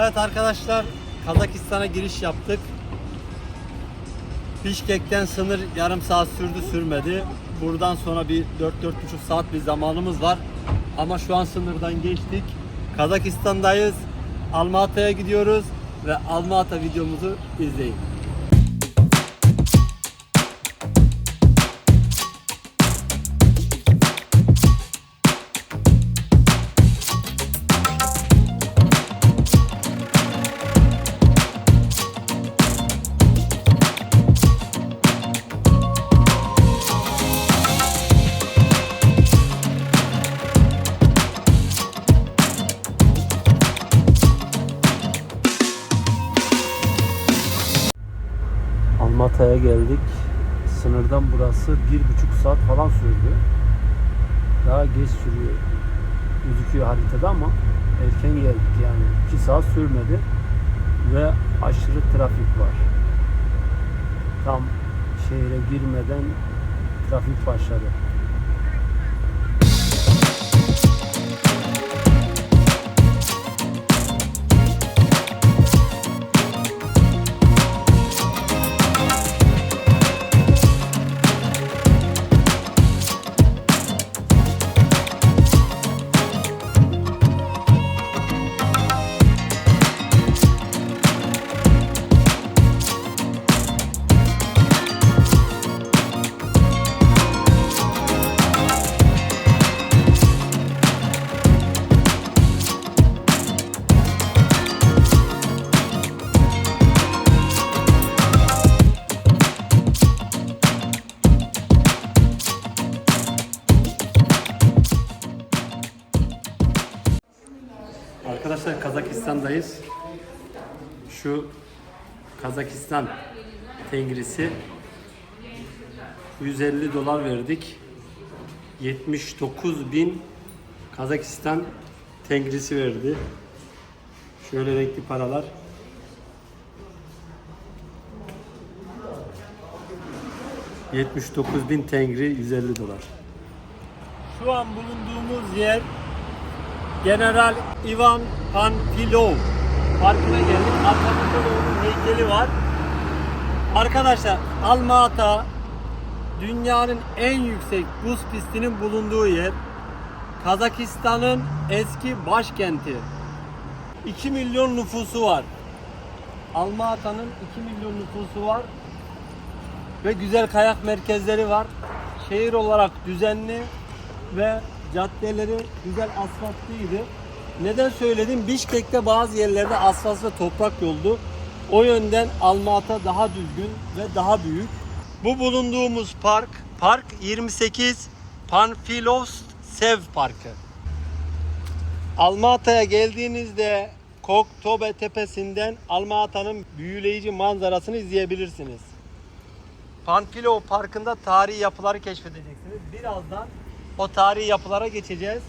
Evet arkadaşlar Kazakistan'a giriş yaptık. Bişkek'ten sınır yarım saat sürdü sürmedi. Buradan sonra bir 4-4,5 saat bir zamanımız var. Ama şu an sınırdan geçtik. Kazakistan'dayız. Almata'ya gidiyoruz ve Almata videomuzu izleyin. Geldik. Sınırdan burası bir buçuk saat falan sürdü. Daha geç sürüyor. Gözüküyor haritada ama erken geldik yani. iki saat sürmedi. Ve aşırı trafik var. Tam şehre girmeden trafik başladı. Kazakistan tengrisi 150 dolar verdik. 79 bin Kazakistan tengrisi verdi. Şöyle renkli paralar. ...79 bin tengri 150 dolar. Şu an bulunduğumuz yer General Ivan Panfilov Parkı'na geldik. Arkamızda da onun heykeli var. Arkadaşlar Alma-Ata dünyanın en yüksek buz pistinin bulunduğu yer. Kazakistan'ın eski başkenti. 2 milyon nüfusu var. Alma-Ata'nın 2 milyon nüfusu var. Ve güzel kayak merkezleri var. Şehir olarak düzenli ve caddeleri güzel asfaltlıydı. Neden söyledim? Bişkek'te bazı yerlerde asfalt ve toprak yoldu. O yönden Almaata daha düzgün ve daha büyük. Bu bulunduğumuz park, Park 28 Panfilovsev Parkı. Almata'ya geldiğinizde Koktobe tepesinden Almata'nın büyüleyici manzarasını izleyebilirsiniz. Panfilov Parkı'nda tarihi yapıları keşfedeceksiniz. Birazdan o tarihi yapılara geçeceğiz.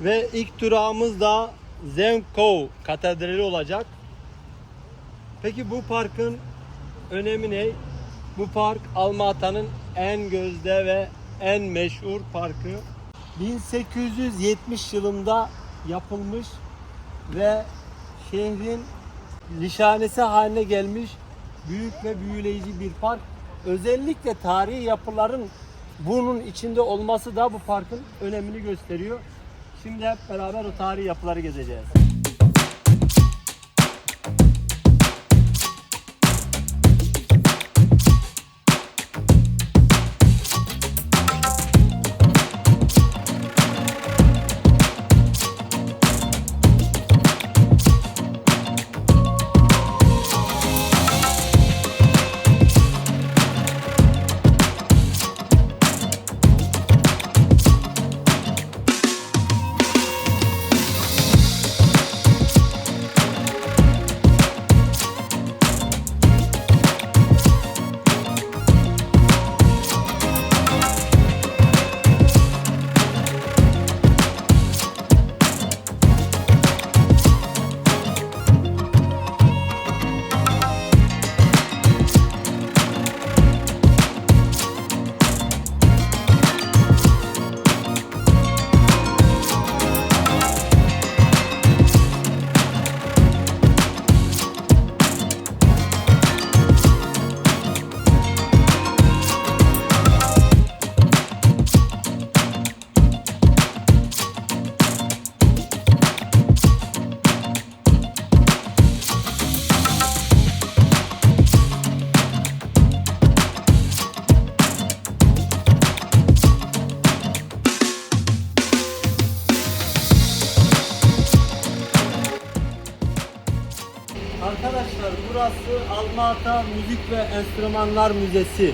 Ve ilk durağımız da Zenkov Katedrali olacak. Peki bu parkın önemi ne? Bu park Almata'nın en gözde ve en meşhur parkı. 1870 yılında yapılmış ve şehrin nişanesi haline gelmiş büyük ve büyüleyici bir park. Özellikle tarihi yapıların bunun içinde olması da bu parkın önemini gösteriyor. Şimdi hep beraber o tarihi yapıları gezeceğiz. Almata Müzik ve Enstrümanlar Müzesi.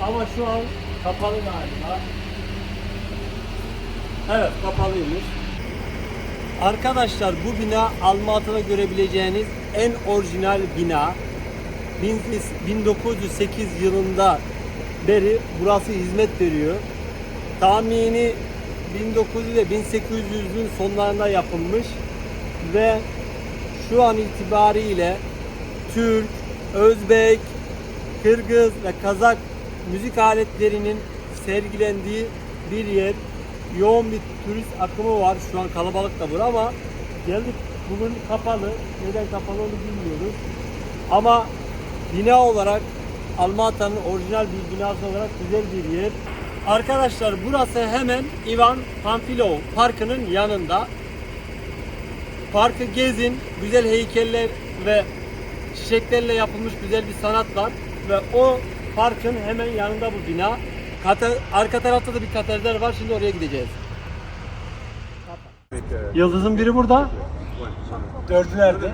Ama şu an kapalı galiba. Evet kapalıymış. Arkadaşlar bu bina Almatı'da görebileceğiniz en orijinal bina. 1908 yılında beri burası hizmet veriyor. Tahmini 1900 ve 1800'ün sonlarında yapılmış ve şu an itibariyle Türk, Özbek, Kırgız ve Kazak müzik aletlerinin sergilendiği bir yer. Yoğun bir turist akımı var. Şu an kalabalık da bura ama geldik bugün kapalı. Neden kapalı onu bilmiyoruz. Ama bina olarak Almata'nın orijinal bir binası olarak güzel bir yer. Arkadaşlar burası hemen Ivan Pamfilov Parkı'nın yanında. Parkı gezin, güzel heykeller ve çiçeklerle yapılmış güzel bir sanat var ve o parkın hemen yanında bu bina. Kate- arka tarafta da bir katedral var. Şimdi oraya gideceğiz. Yıldızın biri burada. Dördü nerede?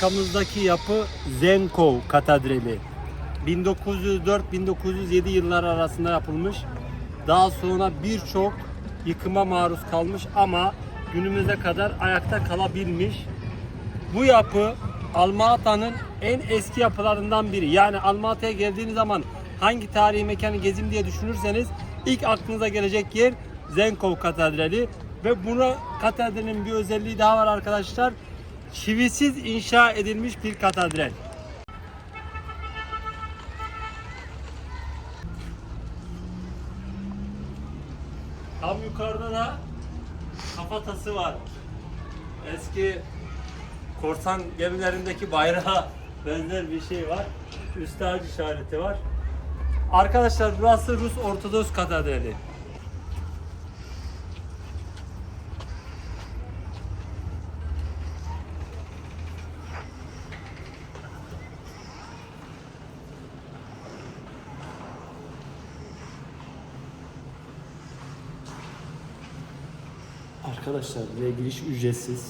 Arkamızdaki yapı Zenkov Katedrali. 1904-1907 yılları arasında yapılmış. Daha sonra birçok yıkıma maruz kalmış ama günümüze kadar ayakta kalabilmiş. Bu yapı Almata'nın en eski yapılarından biri. Yani Almata'ya geldiğiniz zaman hangi tarihi mekanı gezim diye düşünürseniz ilk aklınıza gelecek yer Zenkov Katedrali ve buna katedralin bir özelliği daha var arkadaşlar. Çivisiz inşa edilmiş bir katedral. Tam yukarıda da kafatası var. Eski korsan gemilerindeki bayrağa benzer bir şey var. Üstte hac işareti var. Arkadaşlar burası Rus Ortodoks Katedrali. Arkadaşlar buraya giriş ücretsiz.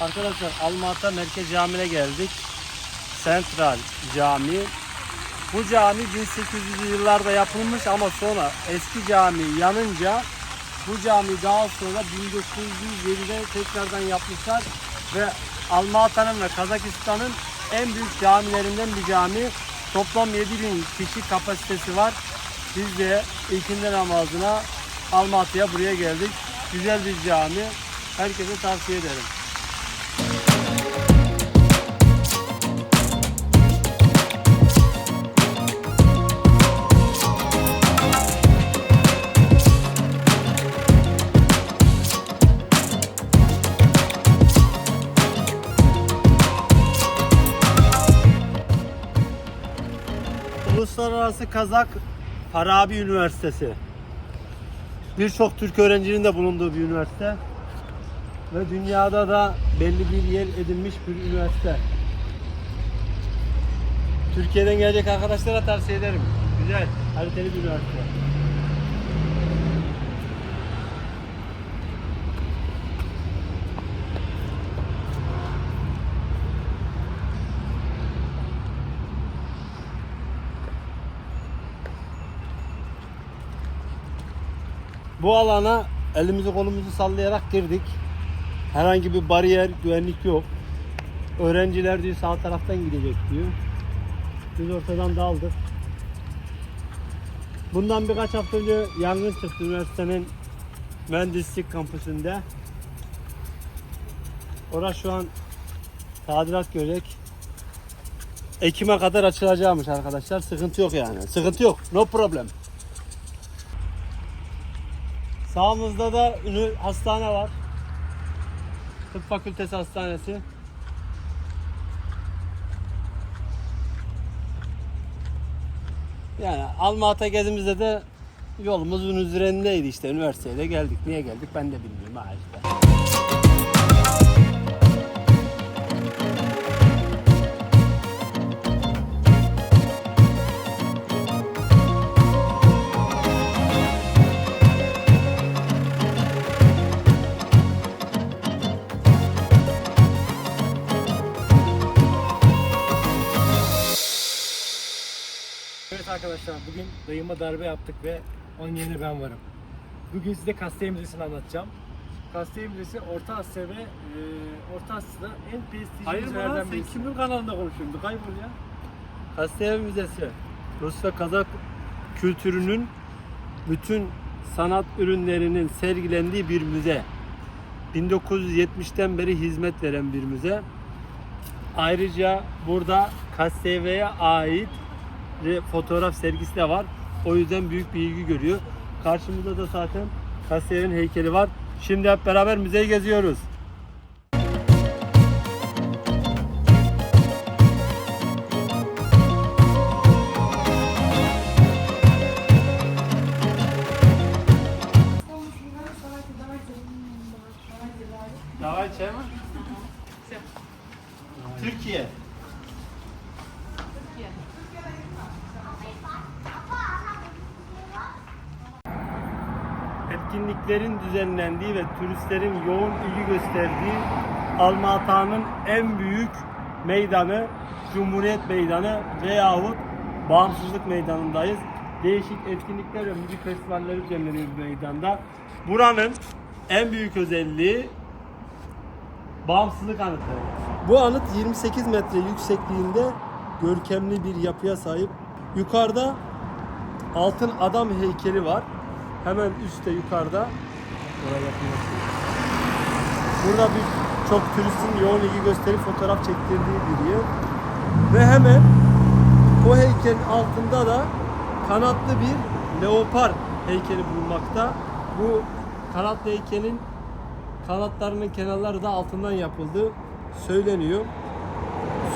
Arkadaşlar Almat'a Merkez Camii'ne geldik. Sentral Cami. Bu cami 1800'lü yıllarda yapılmış ama sonra eski cami yanınca bu cami daha sonra 1907'de tekrardan yapmışlar ve Almata'nın ve Kazakistan'ın en büyük camilerinden bir cami. Toplam 7000 kişi kapasitesi var. Biz de ikindi namazına Almatı'ya buraya geldik. Güzel bir cami. Herkese tavsiye ederim. Uluslararası Kazak Farabi Üniversitesi. Birçok Türk öğrencinin de bulunduğu bir üniversite. Ve dünyada da belli bir yer edinmiş bir üniversite. Türkiye'den gelecek arkadaşlara tavsiye ederim. Güzel, kaliteli bir üniversite. Bu alana elimizi kolumuzu sallayarak girdik. Herhangi bir bariyer, güvenlik yok. Öğrenciler diyor sağ taraftan gidecek diyor. Biz ortadan daldık. Bundan birkaç hafta önce yangın çıktı üniversitenin mühendislik kampüsünde. Orası şu an tadilat görecek. Ekim'e kadar açılacakmış arkadaşlar. Sıkıntı yok yani. Sıkıntı yok. No problem. Sağımızda da ünlü hastane var. Tıp Fakültesi Hastanesi. Yani Almat'a gezimizde de yolumuzun üzerindeydi işte. Üniversiteye de geldik. Niye geldik ben de bilmiyorum ha Evet arkadaşlar bugün dayıma darbe yaptık ve onun yerine ben varım. Bugün size Kasteye Müzesi'ni anlatacağım. Kasteye Müzesi Orta Asya ve e, Orta Asya'da en prestijli Hayır lan? müzelerden Sen birisi. kimin kanalında konuşuyorsun? Bir Kaybol ya. Kasteyev Müzesi. Rus ve Kazak kültürünün bütün sanat ürünlerinin sergilendiği bir müze. 1970'ten beri hizmet veren bir müze. Ayrıca burada Kasteyeve'ye ait fotoğraf sergisi de var. O yüzden büyük bir ilgi görüyor. Karşımızda da zaten Kasteyeve'nin heykeli var. Şimdi hep beraber müzeyi geziyoruz. Давайте mi? Türkiye. Etkinliklerin düzenlendiği ve turistlerin yoğun ilgi gösterdiği Almata'nın en büyük meydanı Cumhuriyet Meydanı veyahut Bağımsızlık Meydanı'ndayız. Değişik etkinlikler ve müzik festivalleri düzenleniyor meydanda. Buranın en büyük özelliği Bağımsızlık anıtı. Bu anıt 28 metre yüksekliğinde görkemli bir yapıya sahip. Yukarıda altın adam heykeli var. Hemen üstte yukarıda. Oraya yakınlaşıyor. Burada bir çok turistin yoğun ilgi gösterip fotoğraf çektirdiği bir yer. Ve hemen o heykelin altında da kanatlı bir leopar heykeli bulunmakta. Bu kanatlı heykelin kanatlarının kenarları da altından yapıldığı söyleniyor.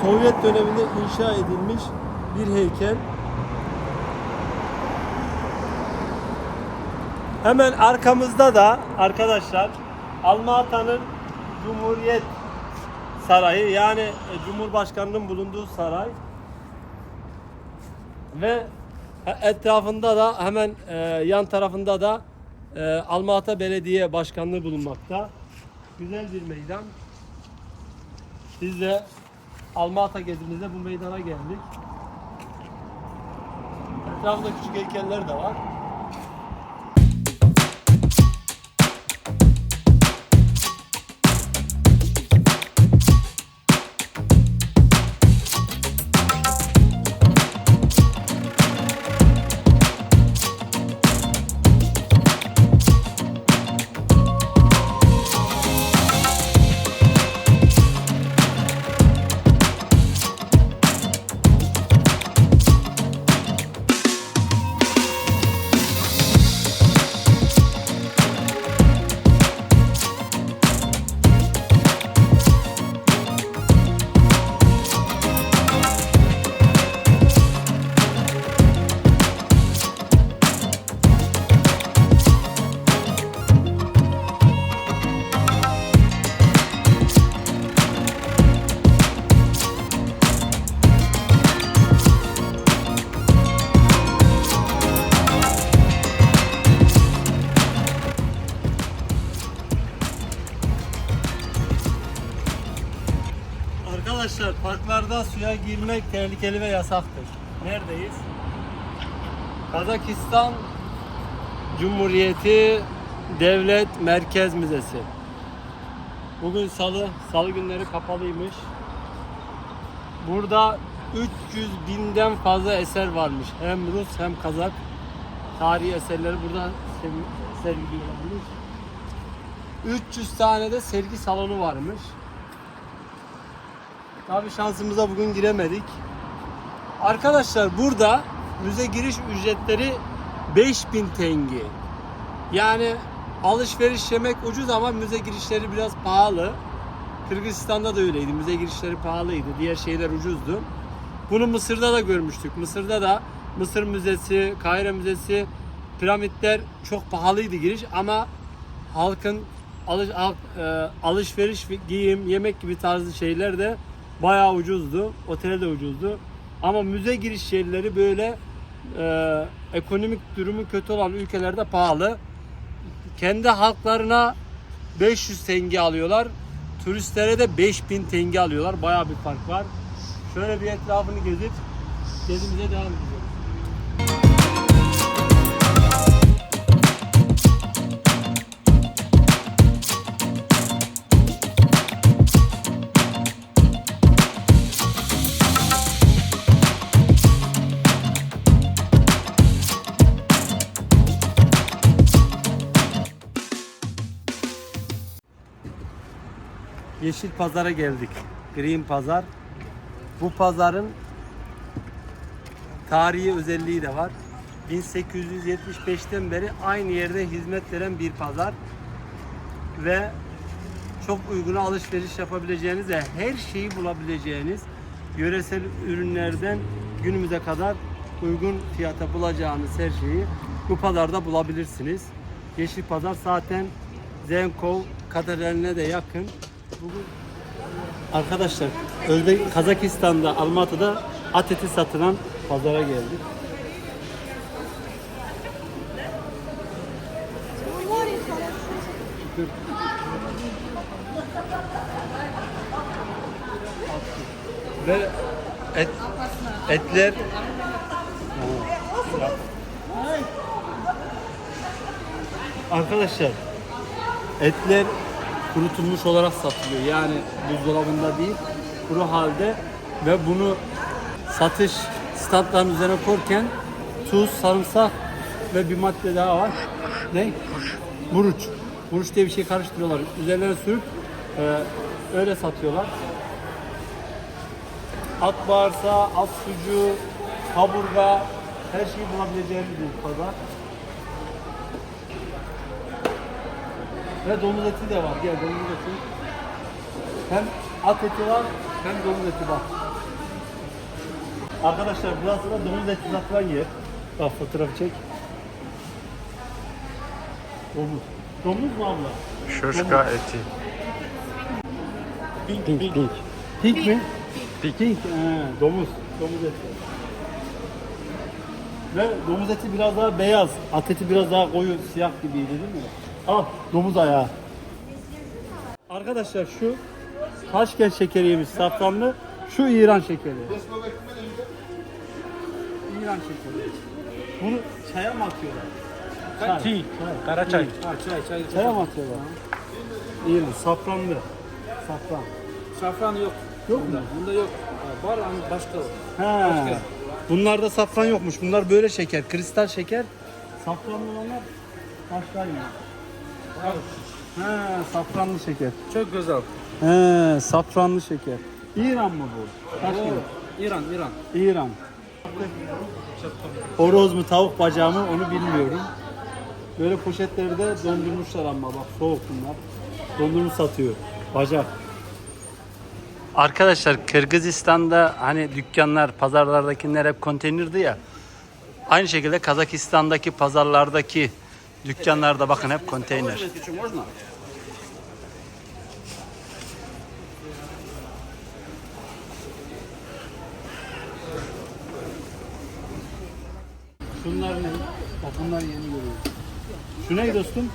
Sovyet döneminde inşa edilmiş bir heykel. Hemen arkamızda da arkadaşlar Almata'nın Cumhuriyet Sarayı yani e, Cumhurbaşkanının bulunduğu saray ve etrafında da hemen e, yan tarafında da e, Almata Belediye Başkanlığı bulunmakta. Güzel bir meydan. Biz de Almata gezimizde bu meydana geldik. Etrafında küçük heykeller de var. Arkadaşlar parklarda suya girmek tehlikeli ve yasaktır. Neredeyiz? Kazakistan Cumhuriyeti Devlet Merkez Müzesi. Bugün salı, salı günleri kapalıymış. Burada 300 binden fazla eser varmış. Hem Rus hem Kazak tarihi eserleri burada sergiliyorlarmış. 300 tane de sergi salonu varmış. Tabii şansımıza bugün giremedik. Arkadaşlar burada müze giriş ücretleri 5000 tenge. Yani alışveriş yemek ucuz ama müze girişleri biraz pahalı. Kırgızistan'da da öyleydi. Müze girişleri pahalıydı. Diğer şeyler ucuzdu. Bunu Mısır'da da görmüştük. Mısır'da da Mısır Müzesi, Kahire Müzesi, piramitler çok pahalıydı giriş ama halkın alış, halk, e, alışveriş, ve giyim, yemek gibi tarzı şeyler de bayağı ucuzdu. Otel de ucuzdu. Ama müze giriş yerleri böyle e, ekonomik durumu kötü olan ülkelerde pahalı. Kendi halklarına 500 tenge alıyorlar. Turistlere de 5000 tenge alıyorlar. Bayağı bir fark var. Şöyle bir etrafını gezip gezimize devam edeceğiz. Yeşil Pazar'a geldik. Green Pazar. Bu pazarın tarihi özelliği de var. 1875'ten beri aynı yerde hizmet veren bir pazar ve çok uyguna alışveriş yapabileceğiniz ve her şeyi bulabileceğiniz yöresel ürünlerden günümüze kadar uygun fiyata bulacağınız her şeyi bu pazarda bulabilirsiniz. Yeşil Pazar zaten Zenkov Katedrali'ne de yakın. Arkadaşlar Özbek Kazakistan'da Almatı'da at eti satılan pazara geldik. Ve et etler Arkadaşlar etler kurutulmuş olarak satılıyor. Yani buzdolabında değil, kuru halde ve bunu satış standların üzerine korken tuz, sarımsak ve bir madde daha var. Ne? Buruç. Buruç diye bir şey karıştırıyorlar. Üzerlerine sürüp e, öyle satıyorlar. At bağırsağı, at sucuğu, kaburga, her şeyi bulabileceğiniz bir pazar. Ve domuz eti de var. Gel domuz eti. Hem at eti var hem domuz eti var. Arkadaşlar burası da domuz eti satılan yer. Bak fotoğraf çek. Domuz. Domuz mu abla? Şoşka eti. Pink, Pink, pink. Pink mi? Pink. Pink. He, domuz. Domuz eti. Ve domuz eti biraz daha beyaz. At eti biraz daha koyu, siyah gibiydi değil mi? Al domuz ayağı. Arkadaşlar şu Taşkent şekeriymiş safranlı. Şu İran şekeri. İran şekeri. Bunu çaya mı atıyorlar? Çay. Tea. Kara çay. Ha çay çay. Çaya mı atıyorlar? İran safranlı. Safran. Şafran yok. Yok mu? Bunda yok. Var ama başka. He. Bunlarda safran yokmuş. Bunlar böyle şeker, kristal şeker. Safranlı olanlar başkaymış. He, safranlı şeker. Çok güzel. He, safranlı şeker. İran mı bu? İran, İran. İran. Horoz mu tavuk bacağı mı onu bilmiyorum. Böyle poşetlerde dondurmuşlar ama bak soğuk bunlar. Dondurmuş satıyor. Bacak. Arkadaşlar Kırgızistan'da hani dükkanlar, pazarlardakiler hep konteynerdi ya. Aynı şekilde Kazakistan'daki pazarlardaki dükkanlarda bakın hep konteyner. Şunlar ne? Bak bunlar yeni görüyorum. Şu ne dostum?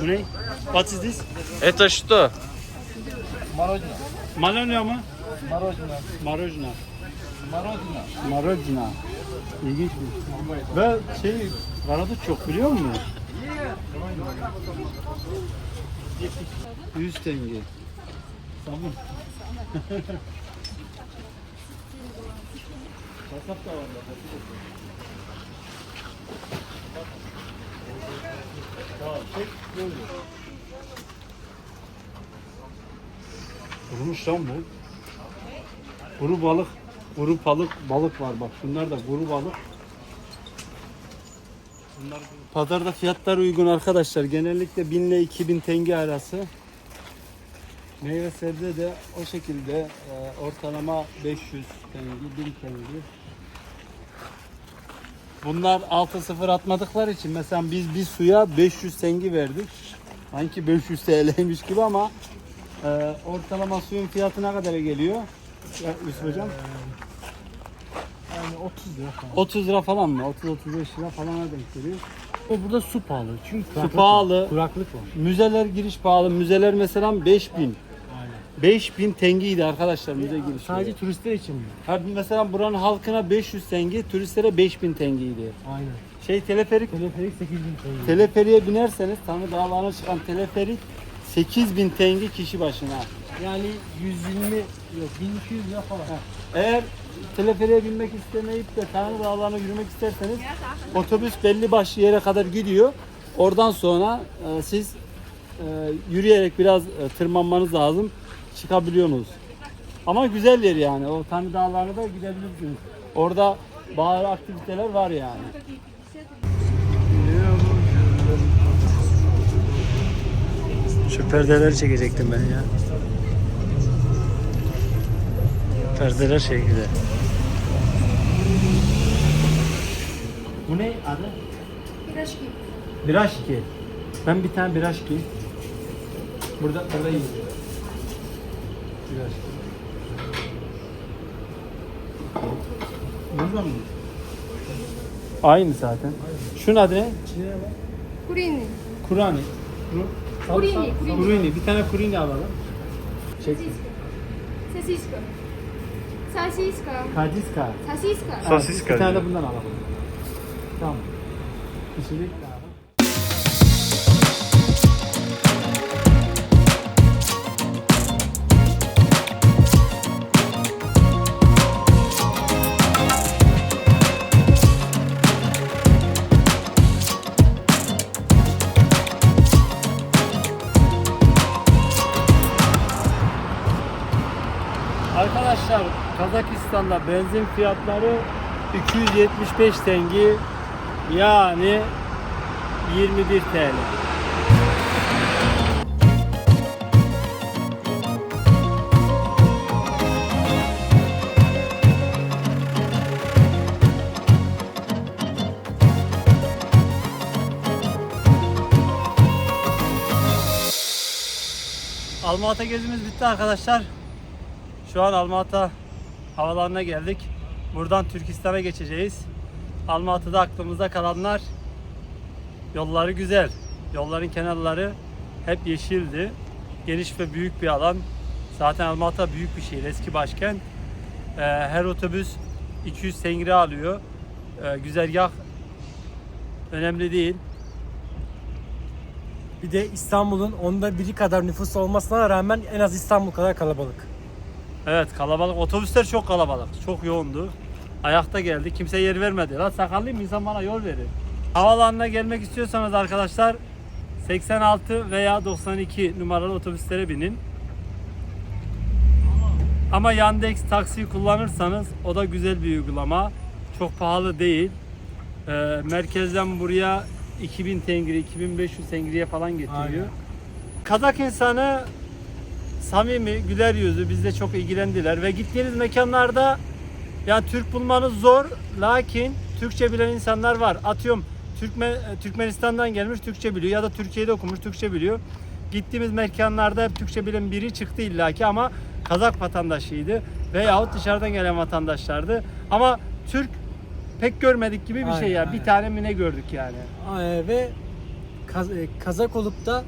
Bu ne? What is this? Это что? Malonya mı? Мороженое. Marojna. Marodina. Marodina. İlginç bir Ve şey karaduç çok biliyor musun? 100 tenge. Tamam. Kasap da var. Tamam, çek. Kurumuş lan bu. Kuru balık kuru balık, balık var bak. Şunlar da kuru balık. Bunlar Pazarda fiyatlar uygun arkadaşlar. Genellikle 1000 ile 2000 tenge arası. Meyve sebze de o şekilde e, ortalama 500 tenge, 1000 tenge. Bunlar 6-0 atmadıkları için mesela biz bir suya 500 tenge verdik. Sanki 500 TL'ymiş gibi ama e, ortalama suyun fiyatı ne kadar geliyor? Ya, Yusuf hocam? Yani 30 lira falan. 30 lira falan mı? 30-35 lira falan denk geliyor. O burada su pahalı. Çünkü kuraklık pahalı. Var. Kuraklık var. Müzeler giriş pahalı. Müzeler mesela 5000. Aynen. 5000 tengiydi arkadaşlar müze girişi. Sadece turistler için mi? Ha, mesela buranın halkına 500 tengi, turistlere 5000 tengiydi. Aynen. Şey teleferik, Teleferik 8 bin TL. teleferiğe binerseniz Tanrı Dağları'na çıkan teleferik 8000 tengi kişi başına. Yani 120 yok 1200 lira falan. Eğer teleferiğe binmek istemeyip de Tanrı Dağları'na yürümek isterseniz otobüs belli başlı yere kadar gidiyor. Oradan sonra e, siz e, yürüyerek biraz e, tırmanmanız lazım. Çıkabiliyorsunuz. Ama güzel yer yani. O Tanrı Dağları'na da gidebilirsiniz. Orada bazı aktiviteler var yani. Şu perdeleri çekecektim ben ya. perdeler şey gibi. Bu ne adı? Biraşki. Biraşki. Ben bir tane biraşki. Burada burada yiyeceğim. Biraşki. Burada mı? Aynı zaten. Şunun adı ne? Kurini. Kurani. Kur- Kurini. Kurini. Bir tane kurini alalım. Çek. Sesisko. Sasiska. Kadiska. Sasiska. Sasiska. Bir tane de bundan alalım. Tamam. Kişilik Kazakistan'da benzin fiyatları 275 tengi yani 21 TL. Almaata gezimiz bitti arkadaşlar. Şu an Almaata havalarına geldik. Buradan Türkistan'a geçeceğiz. Almatı'da aklımızda kalanlar yolları güzel. Yolların kenarları hep yeşildi. geniş ve büyük bir alan. Zaten Almatı büyük bir şehir, eski başkent. Ee, her otobüs 200 tengri alıyor. Ee, güzergah önemli değil. Bir de İstanbul'un onda biri kadar nüfusu olmasına rağmen en az İstanbul kadar kalabalık. Evet kalabalık. Otobüsler çok kalabalık. Çok yoğundu. Ayakta geldi. Kimse yer vermedi. Lan sakallıyım insan bana yol verir. Havaalanına gelmek istiyorsanız arkadaşlar 86 veya 92 numaralı otobüslere binin. Ama Yandex taksi kullanırsanız o da güzel bir uygulama. Çok pahalı değil. Ee, merkezden buraya 2000 tengri, 2500 tengriye falan getiriyor. Aynen. Kazak insanı samimi, güler yüzlü, bizle çok ilgilendiler ve gittiğiniz mekanlarda ya Türk bulmanız zor lakin Türkçe bilen insanlar var. Atıyorum Türkmen, Türkmenistan'dan gelmiş Türkçe biliyor ya da Türkiye'de okumuş Türkçe biliyor. Gittiğimiz mekanlarda hep Türkçe bilen biri çıktı illaki ama Kazak vatandaşıydı veyahut dışarıdan gelen vatandaşlardı. Ama Türk pek görmedik gibi bir şey Aynen, ya. aynen. Bir tane mi ne gördük yani. Ee, ve Kaz- e, Kazak olup da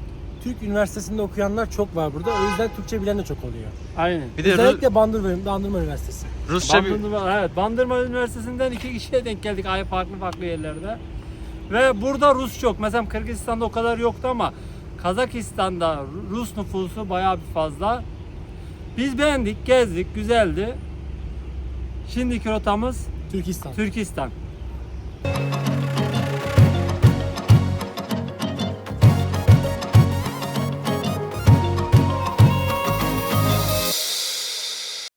Türk Üniversitesi'nde okuyanlar çok var burada. O yüzden Türkçe bilen de çok oluyor. Aynen. Bir de Ru- Özellikle Bandırma, Bandırma Üniversitesi. Rusça bir... Bandırma, evet, Bandırma Üniversitesi'nden iki kişiye denk geldik ay farklı farklı yerlerde. Ve burada Rus çok. Mesela Kırgızistan'da o kadar yoktu ama Kazakistan'da Rus nüfusu bayağı bir fazla. Biz beğendik, gezdik, güzeldi. Şimdiki rotamız Türkistan. Türkistan.